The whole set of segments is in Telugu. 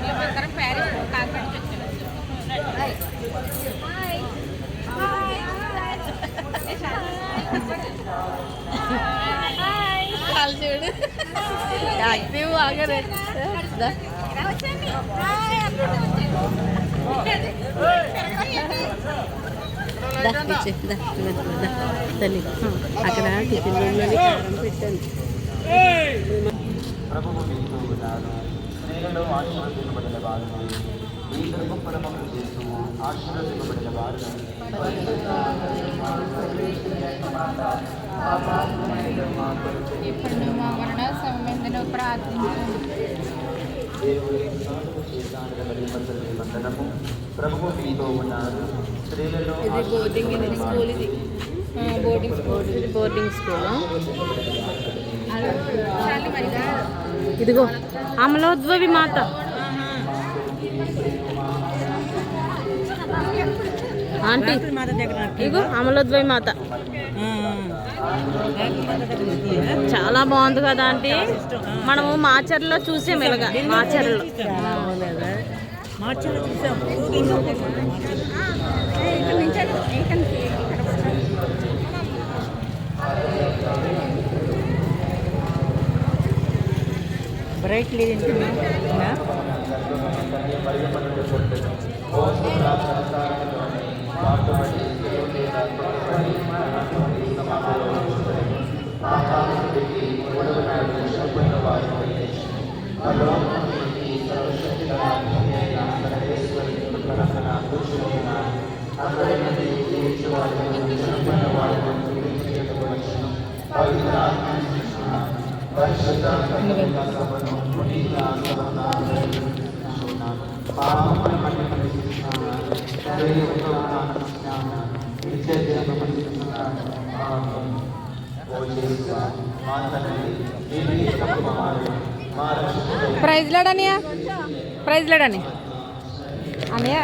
మేమందరం ప్యారిస్ కాకినాడ నుంచి చూడు యాక్టివ్ బాగా తల్లి అక్కడ టిఫిన్ రూమ్లోని కారం పెట్టాను స్త్రీలలో ఆశీర్వదించబడిన వారు ఈ గర్భ పరమకు చేస్తూ ఆశీర్వదించబడిన వారు ఇప్పుడు మా మరణ సాధువు చేశానని వందనము. ప్రభువు మీతో ఉన్నారు స్త్రీలలో ఇది బోర్డింగ్ ఇది స్కూల్ ఇది బోర్డింగ్ స్కూల్ బోర్డింగ్ స్కూల్ చాలు మరిగా ఇదిగో అమలోద్భవి మాత. ఆంటీ ఇదిగో అమలోద్భవి మాత. చాలా బాగుంది కదా ఆంటీ. మనము మాచర్లో చూసాం ఇలాగా మాచర్లో. మార్చాలి చూసాం ఇక్కడ నుంచి ఇక్కడ బ్రైట్ లేదు ప్రైజ్ లాడనియా ప్రైజ్ లాడని అనియా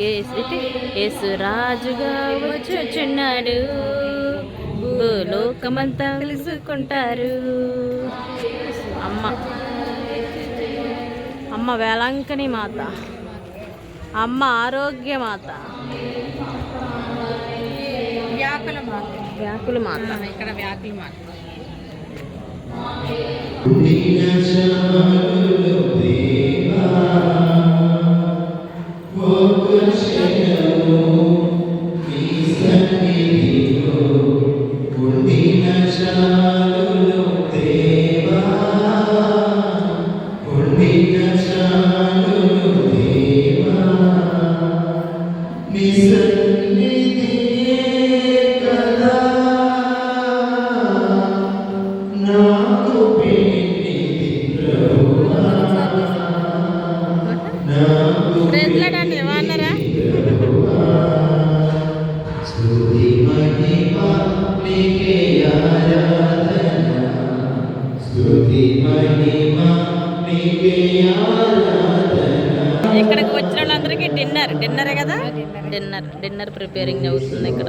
రాజు యేసు రాజుగా వచ్చుచున్నాడు. లోకమంతా తెలుసుకుంటారు. అమ్మ అమ్మ వేలంకని మాత అమ్మ ఆరోగ్య మాత. వ్యాకుల మాత. వ్యాకుల మాత. ఇక్కడ వ్యాకుల మాత. డిన్నర్ డిన్నరే కదా? డిన్నర్ డిన్నర్ ప్రిపేరింగ్ అవుతుంది ఇక్కడ.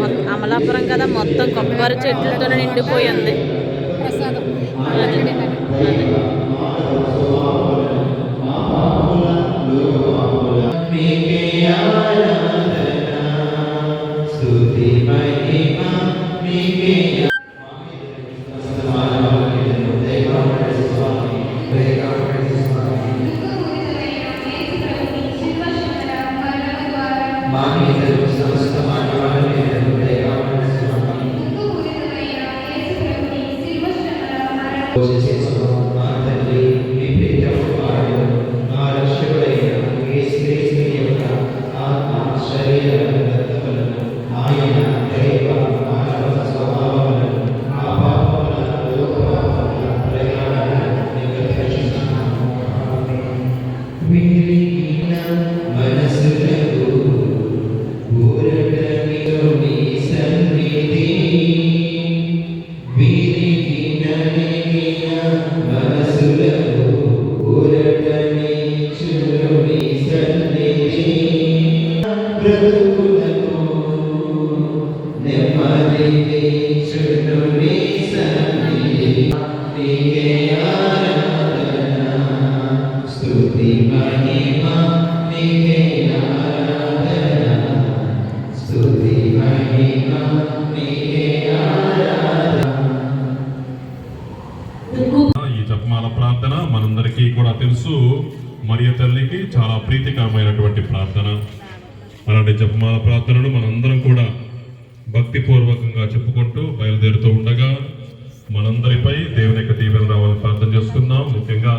మొత్తం అమలాపురం కదా మొత్తం కొబ్బరి చెట్లతో నిండిపోయి ఉంది ప్రసాదం. అదే. మహిమ నీకే ఆరాధన మహిమ నీకే ఈ జపమాల ప్రార్థన మనందరికీ కూడా తెలుసు. మరియ తల్లికి చాలా ప్రీతికరమైనటువంటి ప్రార్థన. అలాంటి జపమాల ప్రార్థనను మనందరం కూడా భక్తిపూర్వకంగా చెప్పుకుంటూ బయలుదేరుతూ ఉండగా మనందరిపై దేవుని యొక్క దీవెన రావాలని ప్రార్థన చేసుకుందాం. ముఖ్యంగా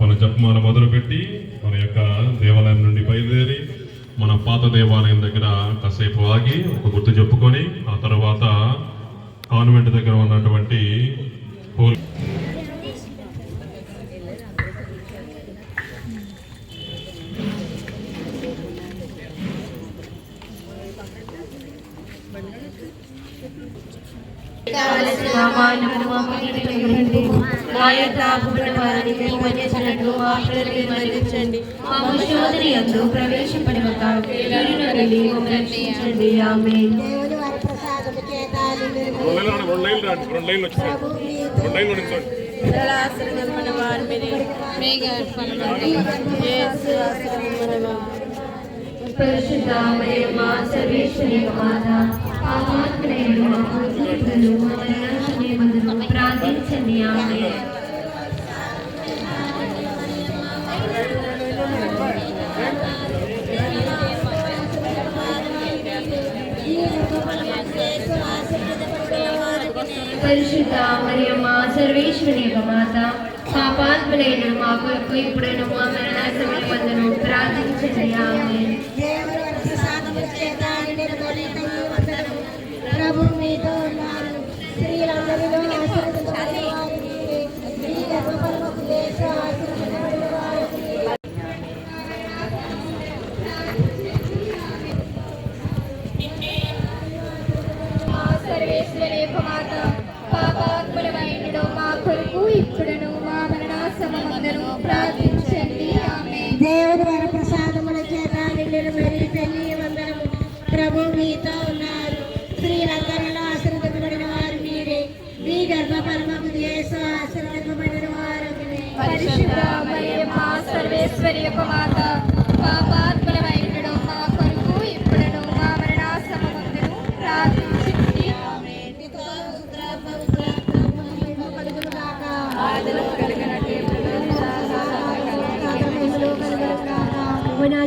మన జపమాల మొదలుపెట్టి మన యొక్క దేవాలయం నుండి బయలుదేరి మన పాత దేవాలయం దగ్గర కాసేపు ఆగి ఒక గుర్తు చెప్పుకొని ఆ తర్వాత కాన్వెంట్ దగ్గర ఉన్నటువంటి చేత నిన్ను రెండు లైన్లు రండి రెండు లైన్లు వచ్చాయి. రెండు లైన్లు నిల్చోండి పరిశుద్ధ మరియమ్మ సర్వేశ్వరి మాత మా మా ప్రార్థించండి. ఆమేన్. పరిశుద్ధ మరియమ్మ సర్వేశ్వరి యొక్క మాత పాపాత్మలైన మా కొరకు ఇప్పుడైనా మా మరణాశమయమందును ప్రార్థించండి. ఆమె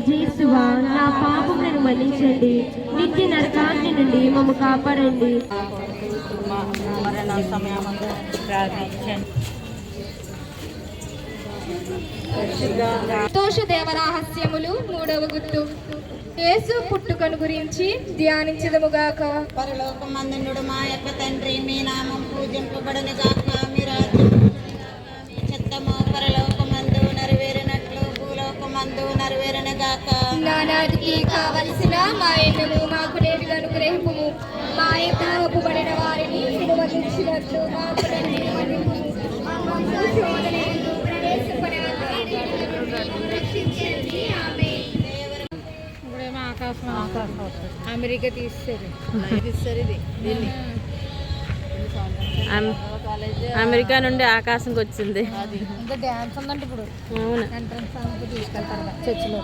జీసువా నా పాపములను మన్నించండి. నిత్య నరకాగ్ని నుండి మమ్మ కాపాడండి. మరణ సమయమందు ప్రార్థించండి. రహస్యములు మూడవ గుర్తు. యేసు పుట్టుకను గురించి ధ్యానించదముగాక. పరలోకమందునుడు మా యొక్క తండ్రి మీ నామం పూజింపబడను గాక. మీ రాజ్యం చిత్తము పరలోకమందు నెరవేరినట్లు భూలోకమందు నెరవేరును గాక. నానాటికి కావలసిన మా ఎన్నము మాకు నేటిగా అనుగ్రహింపుము. మా యొక్క ఒప్పుబడిన వారిని విలువరించినట్లు మాకు ఆకాశం అమెరికా తీస్తారు. తీస్తారు ఇది. అమెరికా నుండి ఆకాశంకి వచ్చింది. ఇంకా డ్యాన్స్ ఉందంటే ఇప్పుడు అవును. ఎంట్రన్స్ తీసుకెళ్తారు చర్చిలో.